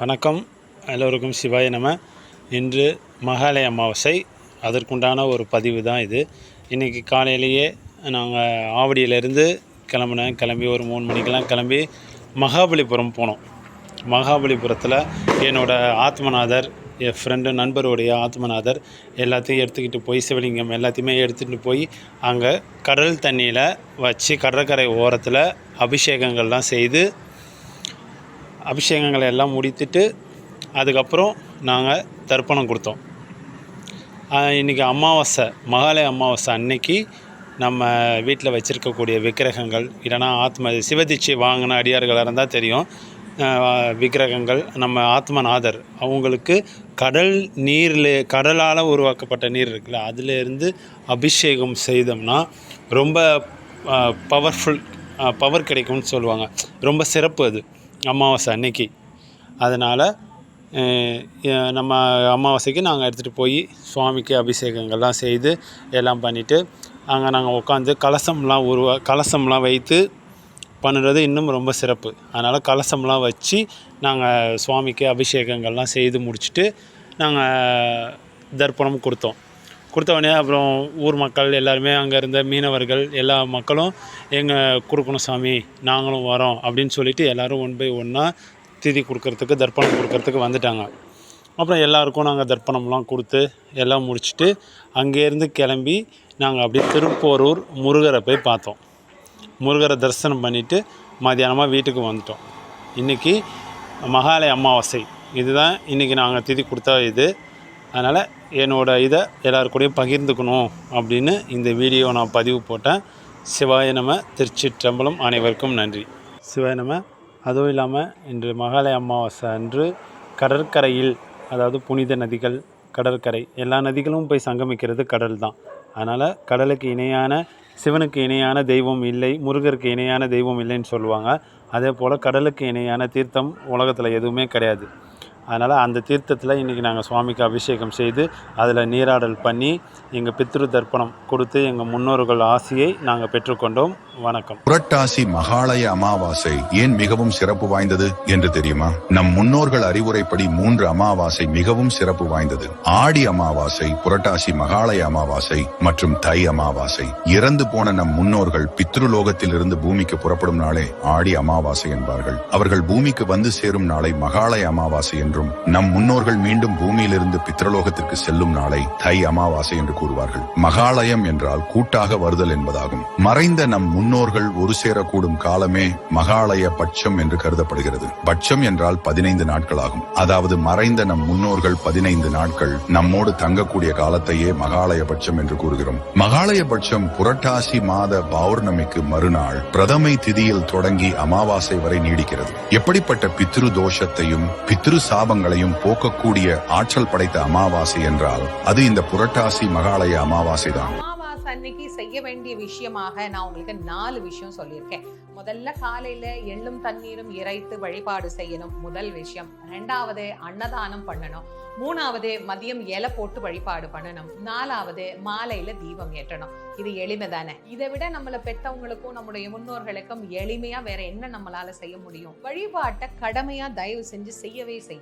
வணக்கம். எல்லோருக்கும் சிவாய நம. இன்று மகாலய அமாவாசை. அதற்குண்டான ஒரு பதிவு தான் இது. இன்றைக்கி காலையிலேயே நாங்கள் ஆவடியிலேருந்து கிளம்புனேன் கிளம்பி ஒரு மூணு மணிக்கெல்லாம் கிளம்பி மகாபலிபுரம் போனோம். மகாபலிபுரத்தில் என்னோடய ஆத்மநாதர் என் ஃப்ரெண்டு நண்பருடைய ஆத்மநாதர் எல்லாத்தையும் எடுத்துக்கிட்டு போய் சிவலிங்கம் எல்லாத்தையுமே எடுத்துகிட்டு போய் அங்கே கடல் தண்ணியில் வச்சு கடற்கரை ஓரத்தில் அபிஷேகங்கள்லாம் செய்து அபிஷேகங்களை எல்லாம் முடித்துட்டு அதுக்கப்புறம் நாங்கள் தர்ப்பணம் கொடுத்தோம். இன்றைக்கி இன்னைக்கு அமாவாசை மகாலய அமாவாசை அன்னைக்கு நம்ம வீட்டில் வச்சுருக்கக்கூடிய விக்கிரகங்கள் இல்லைனா ஆத்ம சிவதீட்சை வாங்கின அடியார்களாக இருந்தால் தெரியும். விக்கிரகங்கள் நம்ம ஆத்மநாதர் அவங்களுக்கு கடல் நீரில் கடலால் உருவாக்கப்பட்ட நீர் இருக்குல்ல அதிலேருந்து அபிஷேகம் செய்தோம்னா ரொம்ப பவர்ஃபுல் பவர் கிடைக்கும்னு சொல்லுவாங்க. ரொம்ப சிறப்பு அது. அமாவாசை அன்னைக்கு. அதனால் நம்ம அமாவாசைக்கு நாங்கள் எடுத்துகிட்டு போய் சுவாமிக்கு அபிஷேகங்கள்லாம் செய்து எல்லாம் பண்ணிவிட்டு அங்கே நாங்கள் உட்காந்து கலசம்லாம் உருவா கலசம்லாம் வைத்து பண்ணுறது இன்னும் ரொம்ப சிறப்பு. அதனால் கலசம்லாம் வச்சு நாங்கள் சுவாமிக்கு அபிஷேகங்கள்லாம் செய்து முடிச்சுட்டு நாங்கள் தர்ப்பணம் கொடுத்தோம். கொடுத்தவொடனே அப்புறம் ஊர் மக்கள் எல்லாருமே அங்கே இருந்த மீனவர்கள் எல்லா மக்களும் எங்கள் கொடுக்கணும் சாமி நாங்களும் வரோம் அப்படின்னு சொல்லிட்டு எல்லோரும் ஒன் பை ஒன்னாக திதி கொடுக்கறதுக்கு தர்ப்பணம் கொடுக்கறதுக்கு வந்துட்டாங்க. அப்புறம் எல்லாருக்கும் நாங்கள் தர்ப்பணம்லாம் கொடுத்து எல்லாம் முடிச்சுட்டு அங்கேருந்து கிளம்பி நாங்கள் அப்படியே திருப்போரூர் முருகரை போய் பார்த்தோம். முருகரை தரிசனம் பண்ணிவிட்டு மதியானமாக வீட்டுக்கு வந்துட்டோம். இன்றைக்கி மகாலய அமாவாசை. இதுதான் இன்றைக்கி நாங்கள் திதி கொடுத்த இது. அதனால் என்னோடய இதை எல்லார் கூடயும் பகிர்ந்துக்கணும் அப்படின்னு இந்த வீடியோ நான் பதிவு போட்டேன். சிவாய நம திருச்சிற்றம்பலம் அனைவருக்கும் நன்றி. சிவாய நம அதுவும் இல்லாமல் இன்று மகாலய அமாவாசை அன்று கடற்கரையில் அதாவது புனித நதிகள் கடற்கரை எல்லா நதிகளும் போய் சங்கமிக்கிறது கடல் தான். அதனால் கடலுக்கு இணையான சிவனுக்கு இணையான தெய்வம் இல்லை முருகருக்கு இணையான தெய்வம் இல்லைன்னு சொல்லுவாங்க. அதே போல் கடலுக்கு இணையான தீர்த்தம் உலகத்தில் எதுவுமே கிடையாது. அதனால் அந்த தீர்த்தத்தில் இன்றைக்கி நாங்கள் சுவாமிக்கு அபிஷேகம் செய்து அதில் நீராடல் பண்ணி எங்கள் பித்ரு தர்ப்பணம் கொடுத்து எங்கள் முன்னோர்கள் ஆசியை நாங்கள் பெற்றுக்கொண்டோம். வணக்கம். புரட்டாசி மகாலய அமாவாசை ஏன் மிகவும் சிறப்பு வாய்ந்தது என்று தெரியுமா? நம் முன்னோர்கள் அறிவுரைப்படி மூன்று அமாவாசை மிகவும் சிறப்பு வாய்ந்தது. ஆடி அமாவாசை புரட்டாசி மகாலய அமாவாசை மற்றும் தை அமாவாசை. இறந்து போன நம் முன்னோர்கள் பித்ருலோகத்தில் இருந்து பூமிக்கு புறப்படும் நாளே ஆடி அமாவாசை என்பார்கள். அவர்கள் பூமிக்கு வந்து சேரும் நாளை மகாலய அமாவாசை என்றும் நம் முன்னோர்கள் மீண்டும் பூமியிலிருந்து பித்ரலோகத்திற்கு செல்லும் நாளை தை அமாவாசை என்று கூறுவார்கள். மகாலயம் என்றால் கூட்டாக வருதல் என்பதாகும். மறைந்த நம் முன்னோர்கள் ஒரு சேரக்கூடும் காலமே மகாலய பட்சம் என்று கருதப்படுகிறது. பட்சம் என்றால் பதினைந்து நாட்கள் ஆகும் அதாவது மறைந்த நம் முன்னோர்கள் பதினைந்து நாட்கள் நம்மோடு தங்கக்கூடிய காலத்தையே மகாலய பட்சம் என்று கூறுகிறோம். மகாலய பட்சம் புரட்டாசி மாத பௌர்ணமிக்கு மறுநாள் பிரதமை திதியில் தொடங்கி அமாவாசை வரை நீடிக்கிறது. எப்படிப்பட்ட பித்ரு தோஷத்தையும் பித்ரு சாபங்களையும் போக்கக்கூடிய ஆற்றல் படைத்த அமாவாசை என்றால் அது இந்த புரட்டாசி மகாலய அமாவாசை தான் அன்னைக்கு செய்ய வேண்டிய விஷயமாக நான் உங்களுக்கு நாலு விஷயம் சொல்லியிருக்கேன். முதல்ல காலையில எள்ளும் தண்ணீரும் இறைத்து வழிபாடு செய்யணும் முதல் விஷயம். ரெண்டாவது அன்னதானம் பண்ணணும். மூணாவது மதியம் இலை போட்டு வழிபாடு பண்ணணும். நாலாவது மாலையில தீபம் ஏற்றணும். இது எளிமை தானே இதை விட நம்மள பெத்தவங்களுக்கும் நம்முடைய முன்னோர்களுக்கும் எளிமையா வேற என்ன நம்மளால செய்ய முடியும்? வழிபாட்டை கடமையா தயவு செஞ்சு செய்யவே செய்யும்